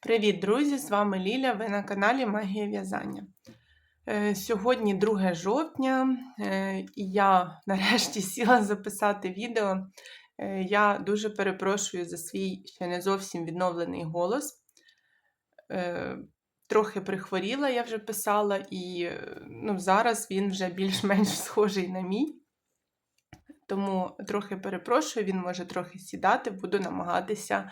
Привіт, друзі! З вами Ліля. Ви на каналі Магія В'язання. Е, Сьогодні 2 жовтня, е, і я нарешті сіла записати відео. Е, Я дуже перепрошую за свій ще не зовсім відновлений голос. Трохи прихворіла, я вже писала, і ну, зараз він вже більш-менш схожий на мій. Тому трохи перепрошую, він може трохи сідати, буду намагатися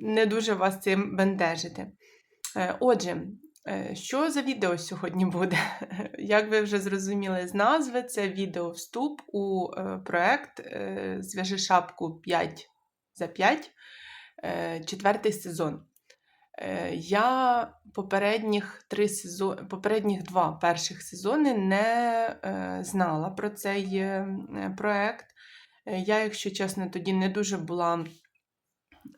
не дуже вас цим бентежити. Е, Отже, е, що за відео сьогодні буде? Як ви вже зрозуміли з назви, це відео вступ у е, проект е, Зв'яжи шапку 5 за 5, е, четвертий сезон. Е, Я попередніх три сезон... попередніх два перших сезони не е, знала про цей е, проект. Е, Я, якщо чесно, тоді не дуже була е,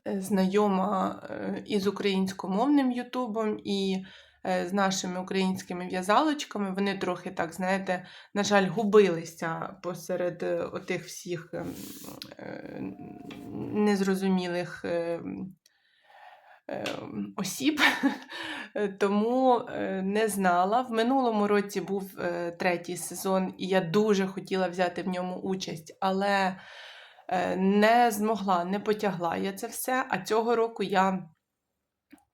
знайома е, із українськомовним Ютубом і е, з нашими українськими в'язалочками. Вони трохи, так, знаєте, на жаль, губилися посеред е, отих всіх ем, е, незрозумілих. е, е, Осіб, тому е, не знала. В минулому році був е, третій сезон, і я дуже хотіла взяти в ньому участь, але е, не змогла, не потягла я це все. А цього року я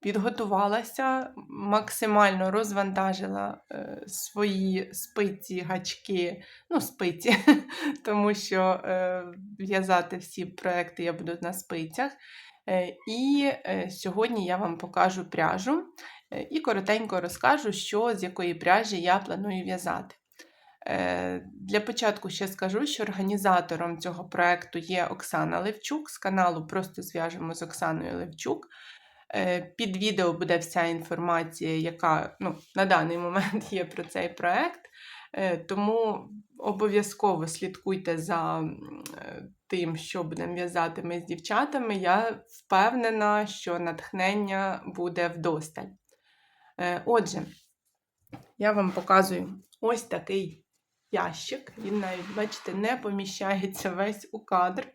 підготувалася, максимально розвантажила е, свої спиці, гачки, ну, спиці, тому що е, в'язати всі проекти я буду на спицях. Е, І е, сьогодні я вам покажу пряжу е, і коротенько розкажу, що з якої пряжі я планую в'язати. Е, Для початку ще скажу, що організатором цього проекту є Оксана Левчук з каналу Просто зв'яжемо з Оксаною Левчук. Е, Під відео буде вся інформація, яка ну, на даний момент є про цей проект. Е, Тому обов'язково слідкуйте за тим, що будемо в'язати ми з дівчатами. Я впевнена, що натхнення буде вдосталь. Отже, я вам показую ось такий ящик. Він навіть, бачите, не поміщається весь у кадр.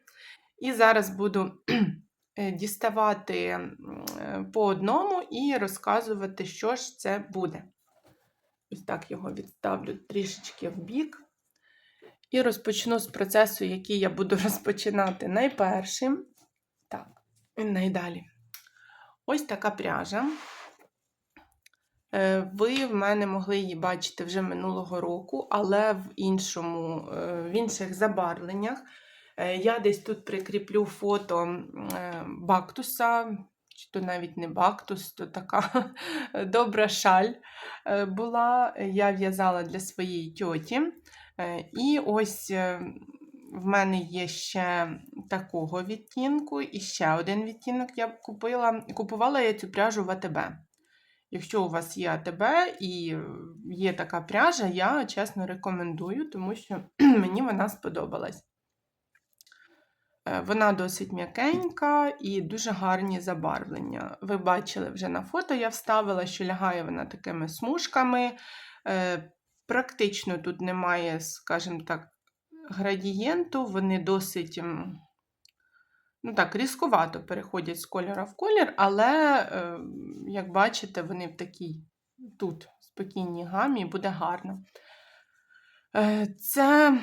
І зараз буду е, діставати е, по одному і розказувати, що ж це буде. Ось так його відставлю трішечки в бік. І розпочну з процесу, який я буду розпочинати найпершим. Так, і найдалі. Ось така пряжа. Е, Ви в мене могли її бачити вже минулого року, але в, іншому, е, в інших забарвленнях. Е, Я десь тут прикріплю фото бактуса, чи то навіть не бактус, то така добра шаль була. Я в'язала для своєї тьоті. І ось в мене є ще такого відтінку, і ще один відтінок я купила. Купувала я цю пряжу в АТБ. Якщо у вас є АТБ і є така пряжа, я чесно рекомендую, тому що мені вона сподобалась. Е, Вона досить м'якенька і дуже гарні забарвлення. Ви бачили вже на фото, я вставила, що лягає вона такими смужками. Е, Практично тут немає, скажімо так, градієнту, вони досить ну так, різкувато переходять з кольора в колір, але, е, як бачите, вони в такій тут спокійній гамі буде гарно. Е, Це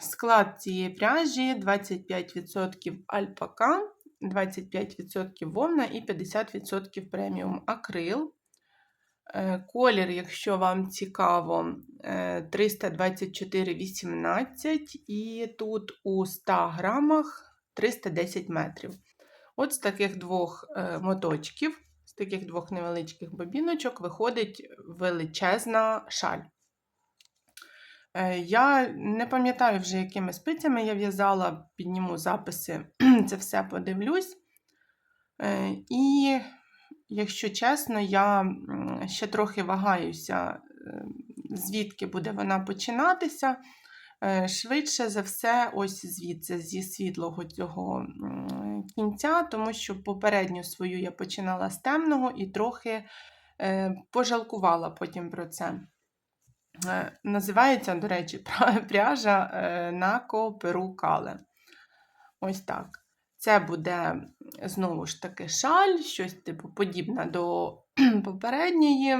склад цієї пряжі 25% альпака, 25% вовна і 50% преміум акрил. Е, Колір, якщо вам цікаво, е, 324,18 і тут у 100 грамах 310 метрів. От з таких двох е, моточків, з таких двох невеличких бобіночок виходить величезна шаль. Е, Я не пам'ятаю вже, якими спицями я в'язала, підніму записи, це все подивлюсь. Е, І, якщо чесно, я ще трохи вагаюся, звідки буде вона починатися. Е, Швидше за все, ось звідси, зі світлого цього кінця, тому що попередню свою я починала з темного і трохи е, пожалкувала потім про це. Е, Називається, до речі, пряжа Нако Перу Кале. Ось так. Це буде знову ж таки шаль, щось типу подібне до попередньої.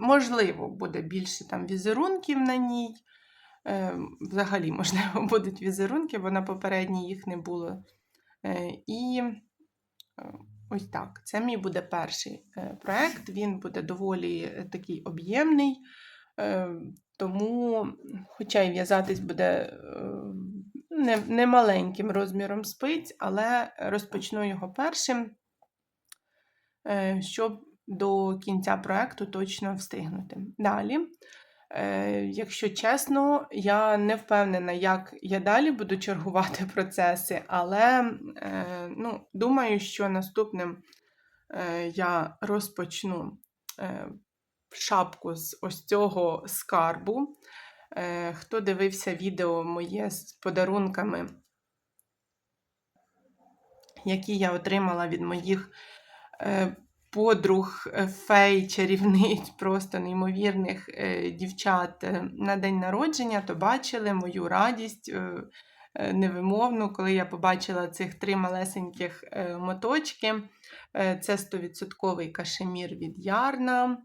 Можливо, буде більше там візерунків на ній. Е, Взагалі, можливо, будуть візерунки, бо на попередній їх не було. Е, І е, ось так. Це мій буде перший проект. Він буде доволі такий об'ємний. Тому, хоча і в'язатись буде не, не маленьким розміром спиць, але розпочну його першим, щоб до кінця проекту точно встигнути. Далі, якщо чесно, я не впевнена, як я далі буду чергувати процеси, але е, ну, думаю, що наступним е, я розпочну е, шапку з ось цього скарбу. Е, Хто дивився відео моє з подарунками, які я отримала від моїх е, подруг, е, фей, чарівниць, просто неймовірних е, дівчат е, на день народження, то бачили мою радість невимовну, коли я побачила цих три малесеньких моточки. Це 100% кашемір від Ярна.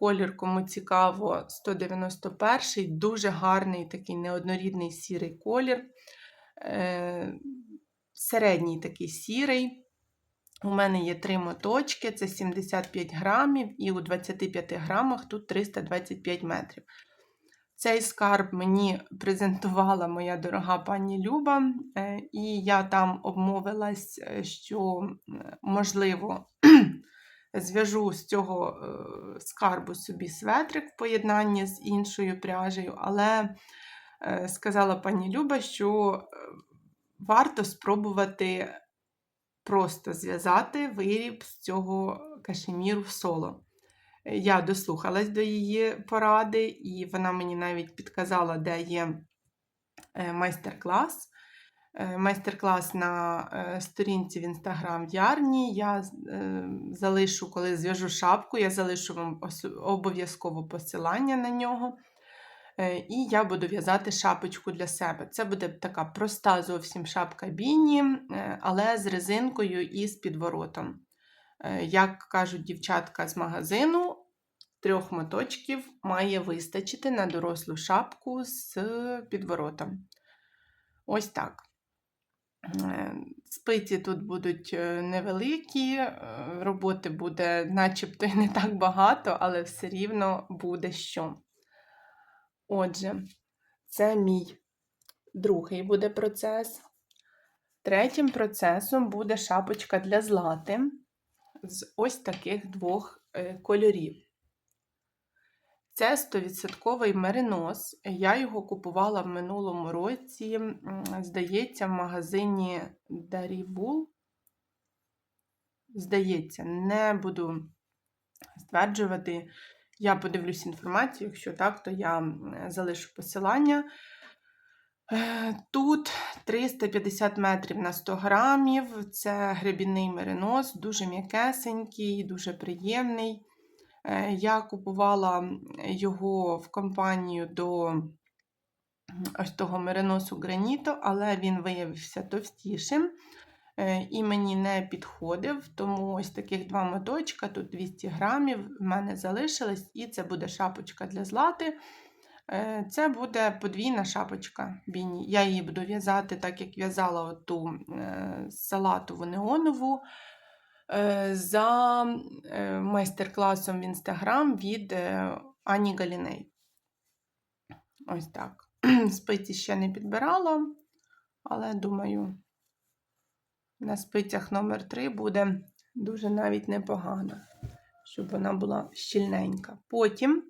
Колір, кому цікаво, 191 дуже гарний такий неоднорідний сірий колір. Середній такий сірий. У мене є три моточки, це 75 грамів, і у 25 грамах тут 325 метрів. Цей скарб мені презентувала моя дорога пані Люба, е, і я там обмовилась, е, що, е, можливо, зв'яжу з цього скарбу собі светрик в поєднанні з іншою пряжею, але сказала пані Люба, що варто спробувати просто зв'язати виріб з цього кашеміру в соло. Я дослухалась до її поради, і вона мені навіть підказала, де є е, майстер-клас. Е, Майстер-клас на е, сторінці в інстаграм Ярні. Я залишу, коли зв'яжу шапку, я залишу вам обов'язково посилання на нього. Е, І я буду в'язати шапочку для себе. Це буде така проста зовсім шапка біні, е, але з резинкою і з підворотом. Е, Як кажуть дівчатка з магазину, трьох моточків має вистачити на дорослу шапку з підворотом. Ось так. Спиці тут будуть невеликі, роботи буде начебто і не так багато, але все рівно буде що. Отже, це мій другий буде процес. Третім процесом буде шапочка для злати з ось таких двох е, кольорів. Це 100% меринос. Я його купувала в минулому році, здається, в магазині Дарівул. Здається, не буду стверджувати. Я подивлюсь інформацію, якщо так, то я залишу посилання. Е, Тут 350 метрів на 100 грамів. Це гребінний меринос, дуже м'якесенький, дуже приємний. Е, Я купувала його в компанію до ось того мериносу граніто, але він виявився товстішим і мені не підходив. Тому ось таких два моточка, тут 200 грамів, в мене залишилось, і це буде шапочка для злати. Е, Це буде подвійна шапочка Біні. Я її буду в'язати, так як в'язала ту салатову неонову е, за е, майстер-класом в інстаграм від е, Ані Галіней. Ось так. Спиці ще не підбирала, але думаю, на спицях номер 3 буде дуже навіть непогано, щоб вона була щільненька. Потім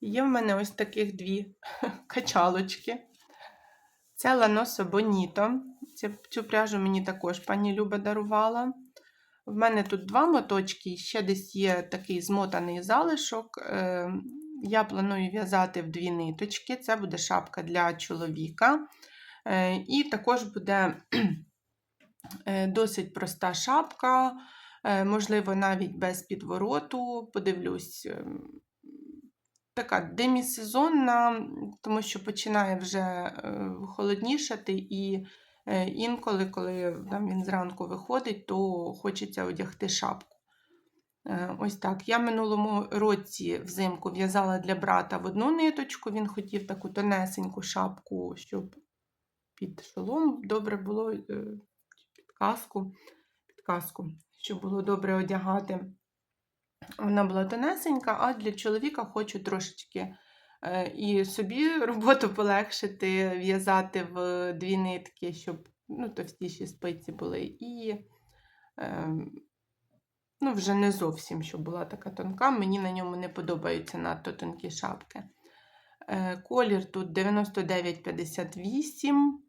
є в мене ось таких дві качалочки. Це Ланосо Боніто. Цю, пряжу мені також пані Люба дарувала. В мене тут два моточки, ще десь є такий змотаний залишок. Е, Я планую в'язати в дві ниточки. Це буде шапка для чоловіка. Е, І також буде досить проста шапка, е, можливо, навіть без підвороту. Подивлюсь, ем, така демісезонна, тому що починає вже е, холоднішати, і Е, Інколи, коли там, він зранку виходить, то хочеться одягти шапку. Е, Ось так. Я минулому році взимку в'язала для брата в одну ниточку. Він хотів таку тонесеньку шапку, щоб під шолом добре було, е, під каску, щоб було добре одягати. Вона була тонесенька, а для чоловіка хочу трошечки е, і собі роботу полегшити, в'язати в дві нитки, щоб ну, товстіші спиці були. І е, ну, вже не зовсім, щоб була така тонка. Мені на ньому не подобаються надто тонкі шапки. Е, Колір тут 99,58, м,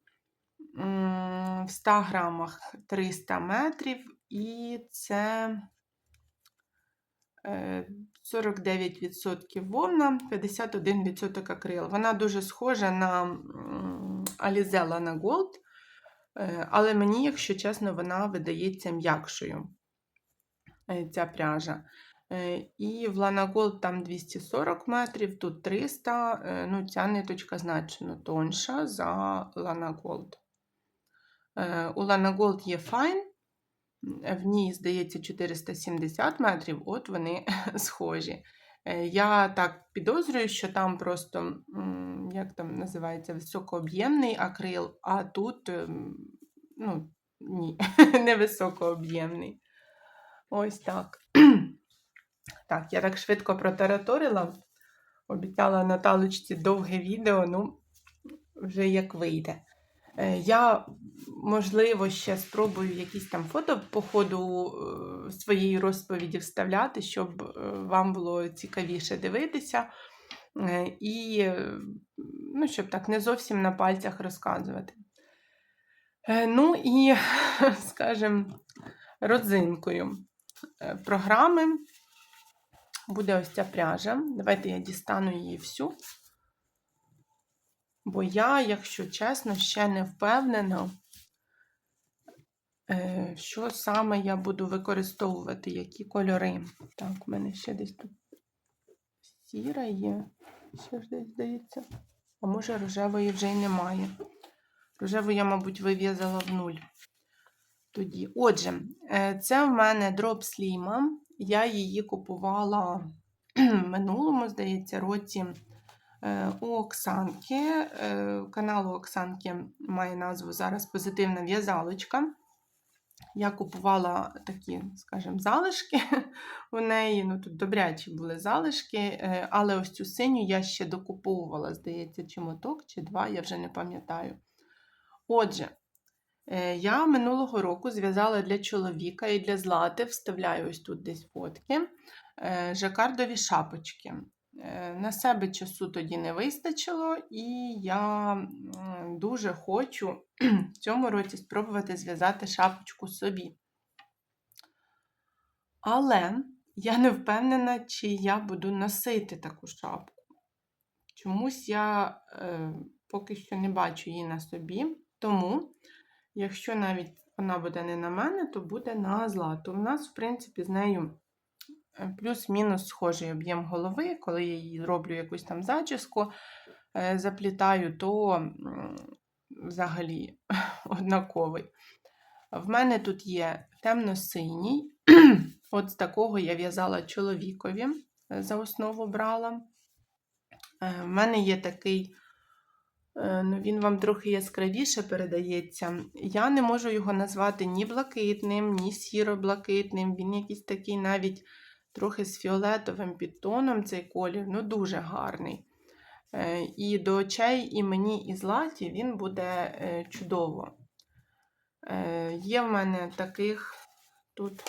в 100 грамах 300 метрів, і це е, 49% вовна, 51% акрил. Вона дуже схожа на Alize Lana Gold, е, але мені, якщо чесно, вона видається м'якшою, е, ця пряжа. Е, І в Lana Gold там 240 метрів, тут 300. е, Ну, ця ниточка значно тонша за Lana Gold. Е, У Lana Gold є Fine, в ній, здається, 470 метрів, от вони схожі. Е, Я так підозрюю, що там просто, як там називається, високооб'ємний акрил, а тут, ем, ну, ні, не високооб'ємний. Ось так. Так, я так швидко протараторила. Обіцяла Наталочці довге відео, ну, вже як вийде. Е, Я, можливо, ще спробую якісь там фото по ходу е, своєї розповіді вставляти, щоб е, вам було цікавіше дивитися. І, ну, щоб так не зовсім на пальцях розказувати. Ну і, скажімо, родзинкою програми буде ось ця пряжа. Давайте я дістану її всю. Бо я, якщо чесно, ще не впевнена, е, що саме я буду використовувати, які кольори. Так, у мене ще десь тут сіра є. Ще ж десь здається. А може рожевої вже й немає. Рожеву я, мабуть, вив'язала в нуль. Тоді. Отже, е, це в мене дроп сліма. Я її купувала в минулому, здається, році у Оксанки. Е, Канал у Оксанки має назву зараз Позитивна в'язалочка. Я купувала такі, скажімо, залишки у неї. Ну, тут добрячі були залишки, е, але ось цю синю я ще докуповувала, здається, чи моток, чи два, я вже не пам'ятаю. Отже, Е, Я минулого року зв'язала для чоловіка і для злати, вставляю ось тут десь фотки, е, жакардові шапочки. Е, На себе часу тоді не вистачило, і я дуже хочу в цьому році спробувати зв'язати шапочку собі. Але я не впевнена, чи я буду носити таку шапку. Чомусь я е, поки що не бачу її на собі, тому. Якщо навіть вона буде не на мене, то буде на злату. У нас, в принципі, з нею плюс-мінус схожий об'єм голови. Коли я її роблю якусь там зачіску, е, заплітаю, то взагалі однаковий. В мене тут є темно-синій. От з такого я в'язала чоловікові, е, за основу брала. Е, В мене є такий Е, Ну, він вам трохи яскравіше передається. Я не можу його назвати ні блакитним, ні сіро-блакитним. Він якийсь такий навіть трохи з фіолетовим підтоном цей колір, ну дуже гарний. Е, І до очей і мені, і златі він буде е, чудово. Е, Є в мене таких тут,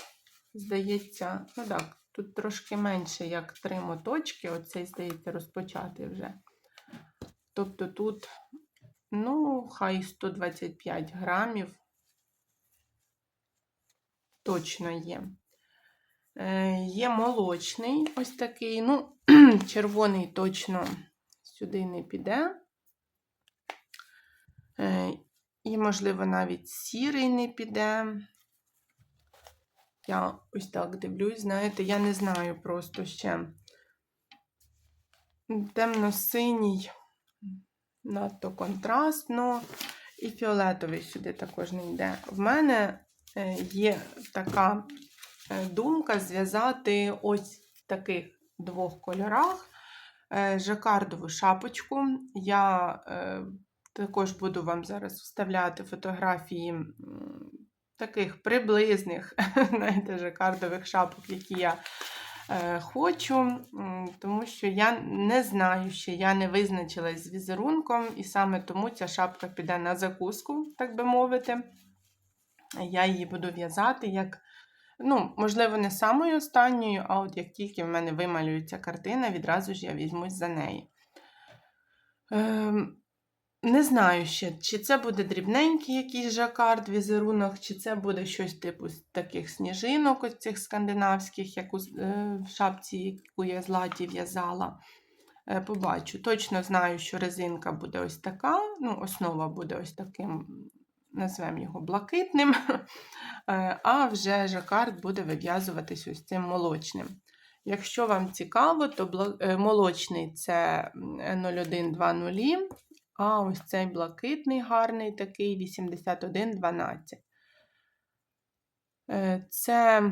здається, ну так, тут трошки менше, як три моточки. Оцей, здається, розпочати вже. Тобто тут, ну, хай 125 грамів точно є. Е, Є молочний ось такий, ну, червоний точно сюди не піде. Е, І, можливо, навіть сірий не піде. Я ось так дивлюсь, знаєте, я не знаю просто ще темно-синій надто контрастно. І фіолетовий сюди також не йде. В мене е, є така думка зв'язати ось в таких двох кольорах е, жакардову шапочку. Я е, також буду вам зараз вставляти фотографії таких приблизних знаєте, жакардових шапок, які я е, хочу, тому що я не знаю ще, я не визначилась з візерунком, і саме тому ця шапка піде на закуску, так би мовити. Я її буду в'язати як, ну, можливо, не самою останньою, а от як тільки в мене вималюється картина, відразу ж я візьмусь за неї. Ем, не знаю ще, чи це буде дрібненький якийсь жакард, візерунок, чи це буде щось типу таких сніжинок, ось цих скандинавських, як у е, шапці, яку я златі в'язала. Е, Побачу. Точно знаю, що резинка буде ось така, ну, основа буде ось таким, назвемо його блакитним, Е, а вже жакард буде вив'язуватись ось цим молочним. Якщо вам цікаво, то е, молочний це м, 0120, а ось цей блакитний гарний такий 8112. Е, Це,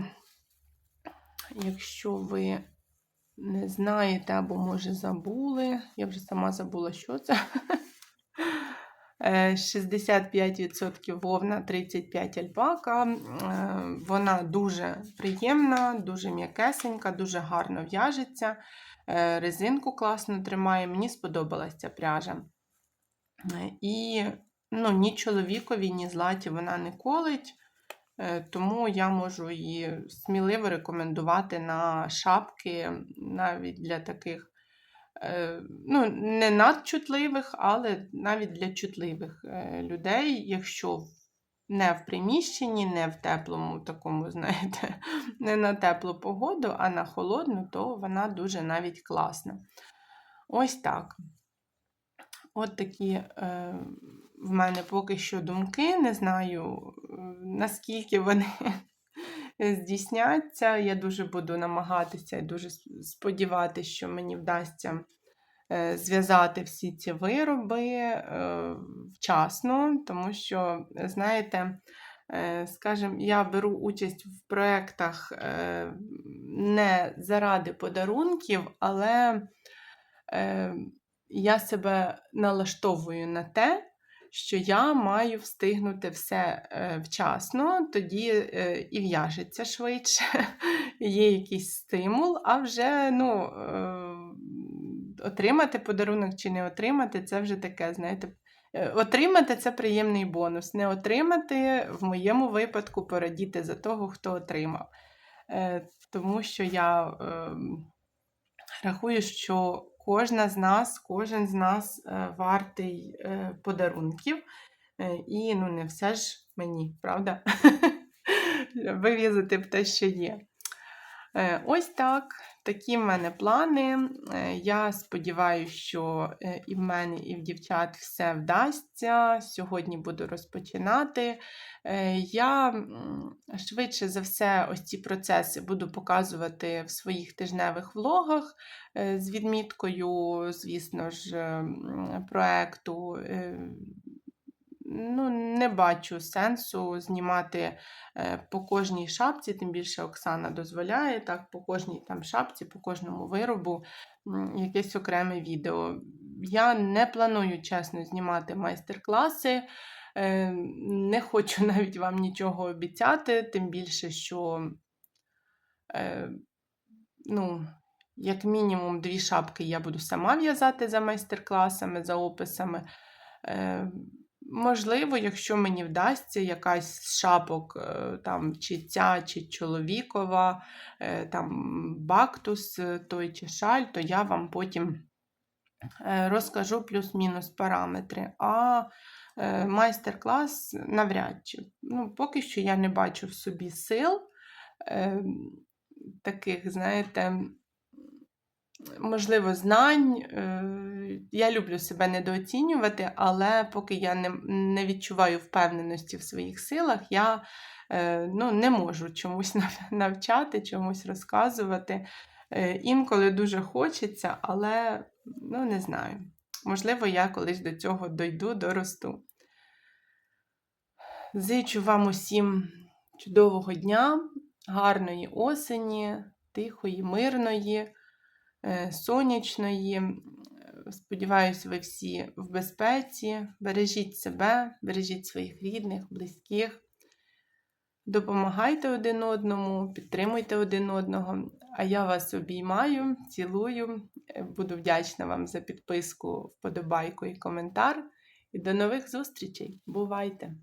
якщо ви не знаєте або, може, забули, я вже сама забула, що це. Е, 65% вовна, 35 альпака. Е, Вона дуже приємна, дуже м'якесенька, дуже гарно в'яжеться. Е, Резинку класно тримає. Мені сподобалася ця пряжа. Е, І ну, ні чоловікові, ні златі вона не колить, е, тому я можу її сміливо рекомендувати на шапки, навіть для таких, е, ну, не надчутливих, але навіть для чутливих е, людей, якщо не в приміщенні, не в теплому такому, знаєте, не на теплу погоду, а на холодну, то вона дуже навіть класна. Ось так. От такі е, в мене поки що думки. Не знаю, е, наскільки вони здійсняться. Я дуже буду намагатися і дуже сподіватися, що мені вдасться е, зв'язати всі ці вироби е, вчасно, тому що, знаєте, е, скажімо, я беру участь в проєктах не заради подарунків, але я себе налаштовую на те, що я маю встигнути все е, вчасно, тоді е, і в'яжеться швидше, є якийсь стимул, а вже ну, е, отримати подарунок чи не отримати, це вже таке, знаєте. Отримати це приємний бонус. Не отримати, в моєму випадку, порадіти за того, хто отримав. Тому що я е, рахую, що кожна з нас, кожен з нас е, вартий е, подарунків. Е, І ну, не все ж мені, правда? Вивізати те, що є. Ось так. Такі в мене плани. Е, Я сподіваюся, що е, і в мене, і в дівчат все вдасться. Сьогодні буду розпочинати. Е, Я швидше за все ось ці процеси буду показувати в своїх тижневих влогах з відміткою, звісно ж, проекту. Ну, не бачу сенсу знімати е, по кожній шапці, тим більше Оксана дозволяє так, по кожній там шапці, по кожному виробу якесь окреме відео. Я не планую чесно знімати майстер-класи. Е, Не хочу навіть вам нічого обіцяти, тим більше, що е, ну, як мінімум дві шапки я буду сама в'язати за майстер-класами, за описами. Можливо, якщо мені вдасться якась з шапок, е, там, чи ця, чи чоловікова, е, там, бактус е, той чи шаль, то я вам потім розкажу плюс-мінус параметри. А майстер-клас навряд чи. Ну, поки що я не бачу в собі сил е, таких, знаєте, можливо, знань. Е, Я люблю себе недооцінювати, але поки я не, не відчуваю впевненості в своїх силах, я е, ну, не можу чомусь навчати, чомусь розказувати. Е, Інколи дуже хочеться, але ну, не знаю. Можливо, я колись до цього дойду, доросту. Зичу вам усім чудового дня, гарної осені, тихої, мирної, сонячної. Сподіваюся, ви всі в безпеці. Бережіть себе, бережіть своїх рідних, близьких. Допомагайте один одному, підтримуйте один одного. А я вас обіймаю, цілую. Е, Буду вдячна вам за підписку, вподобайку і коментар. І до нових зустрічей. Бувайте!